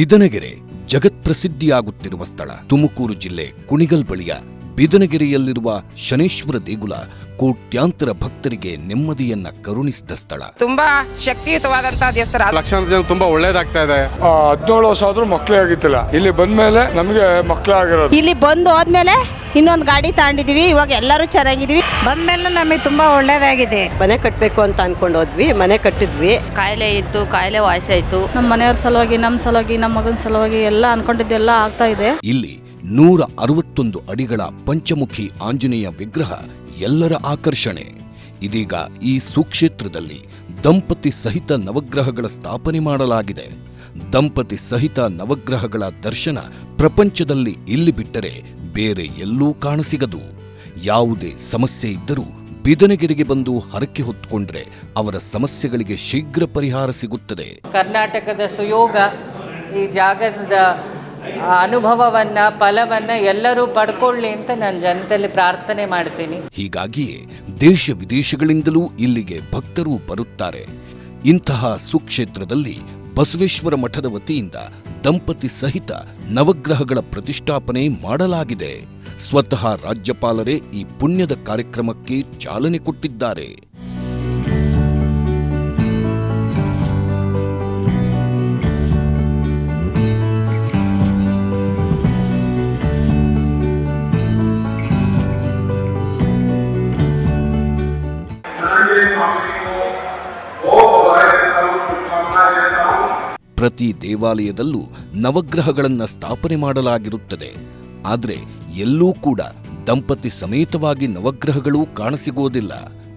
ಬಿದನಗೆರೆ ಜಗತ್ಪ್ರಸಿದ್ಧಿಯಾಗುತ್ತಿರುವ ಸ್ಥಳ. ತುಮಕೂರು ಜಿಲ್ಲೆ ಕುಣಿಗಲ್ ಬಳಿಯ ಬಿದನಗೆರೆಯಲ್ಲಿರುವ ಶನೇಶ್ವರ ದೇಗುಲ ಕೋಟ್ಯಾಂತರ ಭಕ್ತರಿಗೆ ನೆಮ್ಮದಿಯನ್ನ ಕರುಣಿಸಿದ ಸ್ಥಳ. ತುಂಬಾ ಶಕ್ತಿಯುತವಾದಂತಹ ದೇವಸ್ಥಾನ. ಲಕ್ಷಾಂತರ ಜನ ತುಂಬಾ ಒಳ್ಳೇದಾಗ್ತಾ ಇದೆ. ಹದಿನೇಳು ವರ್ಷ ಆದ್ರೂ ಮಕ್ಕಳೇ ಆಗಿತ್ತಿಲ್ಲ ಇಲ್ಲಿ ಬಂದ್ಮೇಲೆ ನಮಗೆ ಮಕ್ಕಳಾಗಿರೋದು ಇಲ್ಲಿ ಬಂದು ಹೋದ್ಮೇಲೆ ಇನ್ನೊಂದು ಗಾಡಿ ತಗೊಂಡಿದೀವಿ ಇವಾಗ ಎಲ್ಲರೂ ಚೆನ್ನಾಗಿದೀವಿ ಬಂದ್ಮೇಲೆ ನಮಗೆ ತುಂಬ ಒಳ್ಳೇದಾಗಿದೆ. ಮನೆ ಕಟ್ಟಬೇಕು ಅಂತ ಅನ್ಕೊಂಡು ಹೋದ್ವಿ ಮನೆ ಕಟ್ಟಿದ್ವಿ. ಕಾಯಿಲೆ ಇತ್ತು ಕಾಯಿಲೆ ವಾಸಿಯಾಯಿತು ನಮ್ಮ ಮನೆಯವ್ರ ಸಲುವಾಗಿ ನಮ್ಮ ಸಲುವಾಗಿ ನಮ್ಮ ಮಗನ ಸಲುವಾಗಿ ಎಲ್ಲ ಅನ್ಕೊಂಡಿದ್ದೆಲ್ಲ ಆಗ್ತಾ ಇದೆ. ಇಲ್ಲಿ ನೂರ ಅರವತ್ತೊಂದು ಅಡಿಗಳ ಪಂಚಮುಖಿ ಆಂಜನೇಯ ವಿಗ್ರಹ ಎಲ್ಲರ ಆಕರ್ಷಣೆ. ಇದೀಗ ಈ ಸುಕ್ಷೇತ್ರದಲ್ಲಿ ದಂಪತಿ ಸಹಿತ ನವಗ್ರಹಗಳ ಸ್ಥಾಪನೆ ಮಾಡಲಾಗಿದೆ. ದಂಪತಿ ಸಹಿತ ನವಗ್ರಹಗಳ ದರ್ಶನ ಪ್ರಪಂಚದಲ್ಲಿ ಇಲ್ಲಿ ಬಿಟ್ಟರೆ ಬೇರೆ ಎಲ್ಲೂ ಕಾಣಸಿಗದು. ಯಾವುದೇ ಸಮಸ್ಯೆ ಇದ್ದರೂ ಬಿದನಗೆರೆಗೆ ಬಂದು ಹರಕೆ ಹೊತ್ತುಕೊಂಡ್ರೆ ಅವರ ಸಮಸ್ಯೆಗಳಿಗೆ ಶೀಘ್ರ ಪರಿಹಾರ ಸಿಗುತ್ತದೆ. ಕರ್ನಾಟಕದ ಸುಯೋಗ ಈ ಜಾಗದ ಅನುಭವವನ್ನ ಫಲವನ್ನ ಎಲ್ಲರೂ ಪಡ್ಕೊಳ್ಳಿ ಅಂತ ನಾನು ಜನತೆಯಲ್ಲಿ ಪ್ರಾರ್ಥನೆ ಮಾಡ್ತೀನಿ. ಹೀಗಾಗಿಯೇ ದೇಶ ವಿದೇಶಗಳಿಂದಲೂ ಇಲ್ಲಿಗೆ ಭಕ್ತರು ಬರುತ್ತಾರೆ. ಇಂತಹ ಸುಕ್ಷೇತ್ರದಲ್ಲಿ ಬಸವೇಶ್ವರ ಮಠದ ವತಿಯಿಂದ ದಂಪತಿ ಸಹಿತ ನವಗ್ರಹಗಳ ಪ್ರತಿಷ್ಠಾಪನೆ ಮಾಡಲಾಗಿದೆ. ಸ್ವತಃ ರಾಜ್ಯಪಾಲರೇ ಈ ಪುಣ್ಯದ ಕಾರ್ಯಕ್ರಮಕ್ಕೆ ಚಾಲನೆ ಕೊಟ್ಟಿದ್ದಾರೆ. ಪ್ರತಿ ದೇವಾಲಯದಲ್ಲೂ ನವಗ್ರಹಗಳನ್ನು ಸ್ಥಾಪನೆ ಮಾಡಲಾಗಿರುತ್ತದೆ. ಆದರೆ ಎಲ್ಲೂ ಕೂಡ ದಂಪತಿ ಸಮೇತವಾಗಿ ನವಗ್ರಹಗಳು ಕಾಣಸಿಗೋದಿಲ್ಲ.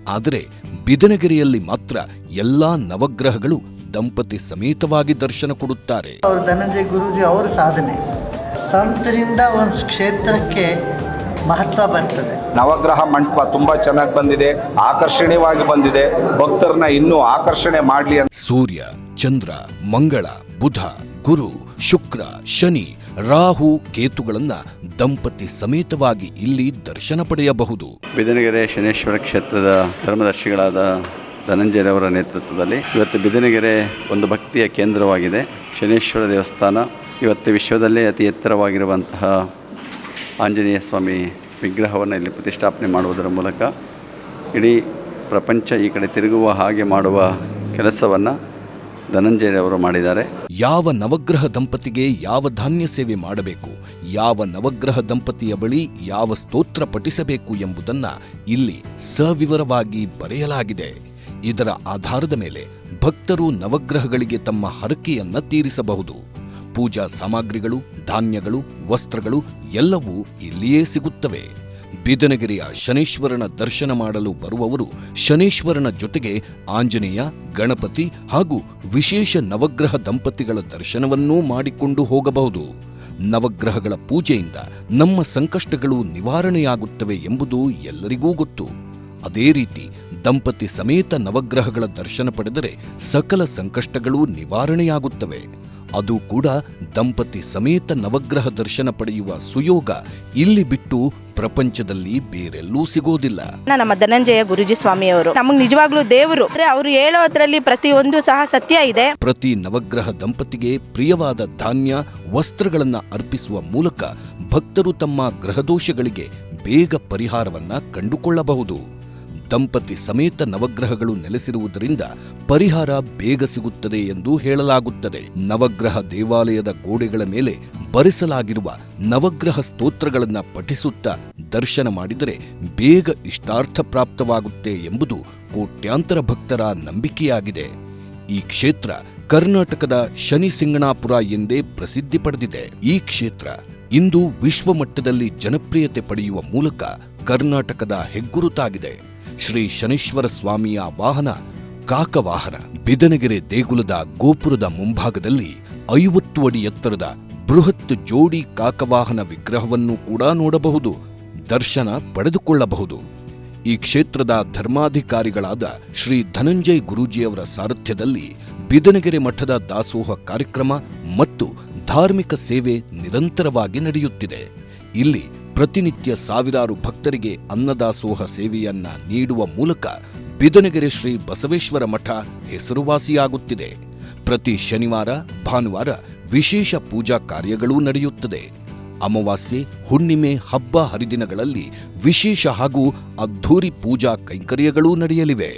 ಆದರೆ ಬಿದನಗೆರೆಯಲ್ಲಿ ಮಾತ್ರ ಎಲ್ಲಾ ನವಗ್ರಹಗಳು ದಂಪತಿ ಸಮೇತವಾಗಿ ದರ್ಶನ ಕೊಡುತ್ತಾರೆ. ಅವರು ಧನಂಜಯ ಗುರುಜಿ ಅವರ ಸಾಧನೆ. ಸಂತರಿಂದ ಒಂದು ಕ್ಷೇತ್ರಕ್ಕೆ ಮಹತ್ವ ಬರ್ತದೆ. ನವಗ್ರಹ ಮಂಟಪ ತುಂಬಾ ಚೆನ್ನಾಗಿ ಬಂದಿದೆ ಆಕರ್ಷಣೀಯವಾಗಿ ಬಂದಿದೆ. ಭಕ್ತರನ್ನ ಇನ್ನೂ ಆಕರ್ಷಣೆ ಮಾಡಲಿ ಅಂತ ಸೂರ್ಯ ಚಂದ್ರ ಮಂಗಳ ಬುಧ ಗುರು ಶುಕ್ರ ಶನಿ ರಾಹು ಕೇತುಗಳನ್ನ ದಂಪತಿ ಸಮೇತವಾಗಿ ಇಲ್ಲಿ ದರ್ಶನ ಪಡೆಯಬಹುದು. ಬಿದನಗೆರೆ ಶನೇಶ್ವರ ಕ್ಷೇತ್ರದ ಧರ್ಮದರ್ಶಿಗಳಾದ ಧನಂಜಯರವರ ನೇತೃತ್ವದಲ್ಲಿ ಇವತ್ತು ಬಿದನಗೆರೆ ಒಂದು ಭಕ್ತಿಯ ಕೇಂದ್ರವಾಗಿದೆ. ಶನೇಶ್ವರ ದೇವಸ್ಥಾನ ಇವತ್ತು ವಿಶ್ವದಲ್ಲೇ ಅತಿ ಎತ್ತರವಾಗಿರುವಂತಹ ಆಂಜನೇಯ ಸ್ವಾಮಿ ವಿಗ್ರಹವನ್ನು ಇಲ್ಲಿ ಪ್ರತಿಷ್ಠಾಪನೆ ಮಾಡುವುದರ ಮೂಲಕ ಇಡೀ ಪ್ರಪಂಚ ಈ ಕಡೆ ತಿರುಗುವ ಹಾಗೆ ಮಾಡುವ ಕೆಲಸವನ್ನು ಧನಂಜಯರವರು ಮಾಡಿದ್ದಾರೆ. ಯಾವ ನವಗ್ರಹ ದಂಪತಿಗೆ ಯಾವ ಧಾನ್ಯ ಸೇವೆ ಮಾಡಬೇಕು, ಯಾವ ನವಗ್ರಹ ದಂಪತಿಯ ಬಳಿ ಯಾವ ಸ್ತೋತ್ರ ಪಠಿಸಬೇಕು ಎಂಬುದನ್ನು ಇಲ್ಲಿ ಸವಿವರವಾಗಿ ಬರೆಯಲಾಗಿದೆ. ಇದರ ಆಧಾರದ ಮೇಲೆ ಭಕ್ತರು ನವಗ್ರಹಗಳಿಗೆ ತಮ್ಮ ಹರಕೆಯನ್ನು ತೀರಿಸಬಹುದು. ಪೂಜಾ ಸಾಮಗ್ರಿಗಳು, ಧಾನ್ಯಗಳು, ವಸ್ತ್ರಗಳು ಎಲ್ಲವೂ ಇಲ್ಲಿಯೇ ಸಿಗುತ್ತವೆ. ಬಿದನಗಿರಿಯ ಶನೇಶ್ವರನ ದರ್ಶನ ಮಾಡಲು ಬರುವವರು ಶನೇಶ್ವರನ ಜೊತೆಗೆ ಆಂಜನೇಯ, ಗಣಪತಿ ಹಾಗೂ ವಿಶೇಷ ನವಗ್ರಹ ದಂಪತಿಗಳ ದರ್ಶನವನ್ನೂ ಮಾಡಿಕೊಂಡು ಹೋಗಬಹುದು. ನವಗ್ರಹಗಳ ಪೂಜೆಯಿಂದ ನಮ್ಮ ಸಂಕಷ್ಟಗಳು ನಿವಾರಣೆಯಾಗುತ್ತವೆ ಎಂಬುದು ಎಲ್ಲರಿಗೂ ಗೊತ್ತು. ಅದೇ ರೀತಿ ದಂಪತಿ ಸಮೇತ ನವಗ್ರಹಗಳ ದರ್ಶನ ಪಡೆದರೆ ಸಕಲ ಸಂಕಷ್ಟಗಳು ನಿವಾರಣೆಯಾಗುತ್ತವೆ. ಅದು ಕೂಡ ದಂಪತಿ ಸಮೇತ ನವಗ್ರಹ ದರ್ಶನ ಪಡೆಯುವ ಸುಯೋಗ ಇಲ್ಲಿ ಬಿಟ್ಟು ಪ್ರಪಂಚದಲ್ಲಿ ಬೇರೆಲ್ಲೂ ಸಿಗೋದಿಲ್ಲ. ನಮ್ಮ ಧನಂಜಯ ಗುರುಜಿ ಸ್ವಾಮಿಯವರು ನಮಗೆ ನಿಜವಾಗ್ಲೂ ದೇವರು. ಅವರು ಹೇಳೋದ್ರಲ್ಲಿ ಪ್ರತಿಯೊಂದು ಸಹ ಸತ್ಯ ಇದೆ. ಪ್ರತಿ ನವಗ್ರಹ ದಂಪತಿಗೆ ಪ್ರಿಯವಾದ ಧಾನ್ಯ ವಸ್ತ್ರಗಳನ್ನ ಅರ್ಪಿಸುವ ಮೂಲಕ ಭಕ್ತರು ತಮ್ಮ ಗ್ರಹದೋಷಗಳಿಗೆ ಬೇಗ ಪರಿಹಾರವನ್ನ ಕಂಡುಕೊಳ್ಳಬಹುದು. ದಂಪತಿ ಸಮೇತ ನವಗ್ರಹಗಳು ನೆಲೆಸಿರುವುದರಿಂದ ಪರಿಹಾರ ಬೇಗ ಸಿಗುತ್ತದೆ ಎಂದು ಹೇಳಲಾಗುತ್ತದೆ. ನವಗ್ರಹ ದೇವಾಲಯದ ಗೋಡೆಗಳ ಮೇಲೆ ಬರೆಸಲಾಗಿರುವ ನವಗ್ರಹ ಸ್ತೋತ್ರಗಳನ್ನು ಪಠಿಸುತ್ತಾ ದರ್ಶನ ಮಾಡಿದರೆ ಬೇಗ ಇಷ್ಟಾರ್ಥ ಪ್ರಾಪ್ತವಾಗುತ್ತೆ ಎಂಬುದು ಕೋಟ್ಯಾಂತರ ಭಕ್ತರ ನಂಬಿಕೆಯಾಗಿದೆ. ಈ ಕ್ಷೇತ್ರ ಕರ್ನಾಟಕದ ಶನಿ ಸಿಂಗಣಾಪುರ ಎಂದೇ ಪ್ರಸಿದ್ಧಿ ಪಡೆದಿದೆ. ಈ ಕ್ಷೇತ್ರ ಇಂದು ವಿಶ್ವಮಟ್ಟದಲ್ಲಿ ಜನಪ್ರಿಯತೆ ಪಡೆಯುವ ಮೂಲಕ ಕರ್ನಾಟಕದ ಹೆಗ್ಗುರುತಾಗಿದೆ. ಶ್ರೀ ಶನೀಶ್ವರ ಸ್ವಾಮಿಯ ವಾಹನ, ಕಾಕವಾಹನ, ಬಿದನಗೆರೆ ದೇಗುಲದ ಗೋಪುರದ ಮುಂಭಾಗದಲ್ಲಿ ಐವತ್ತು ಅಡಿ ಎತ್ತರದ ಬೃಹತ್ ಜೋಡಿ ಕಾಕವಾಹನ ವಿಗ್ರಹವನ್ನು ಕೂಡ ನೋಡಬಹುದು, ದರ್ಶನ ಪಡೆದುಕೊಳ್ಳಬಹುದು. ಈ ಕ್ಷೇತ್ರದ ಧರ್ಮಾಧಿಕಾರಿಗಳಾದ ಶ್ರೀ ಧನಂಜಯ್ ಗುರೂಜಿಯವರ ಸಾರಥ್ಯದಲ್ಲಿ ಬಿದನಗೆರೆ ಮಠದ ದಾಸೋಹ ಕಾರ್ಯಕ್ರಮ ಮತ್ತು ಧಾರ್ಮಿಕ ಸೇವೆ ನಿರಂತರವಾಗಿ ನಡೆಯುತ್ತಿದೆ. ಇಲ್ಲಿ ಪ್ರತಿನಿತ್ಯ ಸಾವಿರಾರು ಭಕ್ತರಿಗೆ ಅನ್ನದಾಸೋಹ ಸೇವೆಯನ್ನ ನೀಡುವ ಮೂಲಕ ಬಿದನಗೆರೆ ಶ್ರೀ ಬಸವೇಶ್ವರ ಮಠ ಹೆಸರುವಾಸಿಯಾಗುತ್ತಿದೆ. ಪ್ರತಿ ಶನಿವಾರ, ಭಾನುವಾರ ವಿಶೇಷ ಪೂಜಾ ಕಾರ್ಯಗಳೂ ನಡೆಯುತ್ತದೆ. ಅಮಾವಾಸ್ಯೆ, ಹುಣ್ಣಿಮೆ, ಹಬ್ಬ ಹರಿದಿನಗಳಲ್ಲಿ ವಿಶೇಷ ಹಾಗೂ ಅದ್ಧೂರಿ ಪೂಜಾ ಕೈಂಕರ್ಯಗಳೂ ನಡೆಯಲಿವೆ.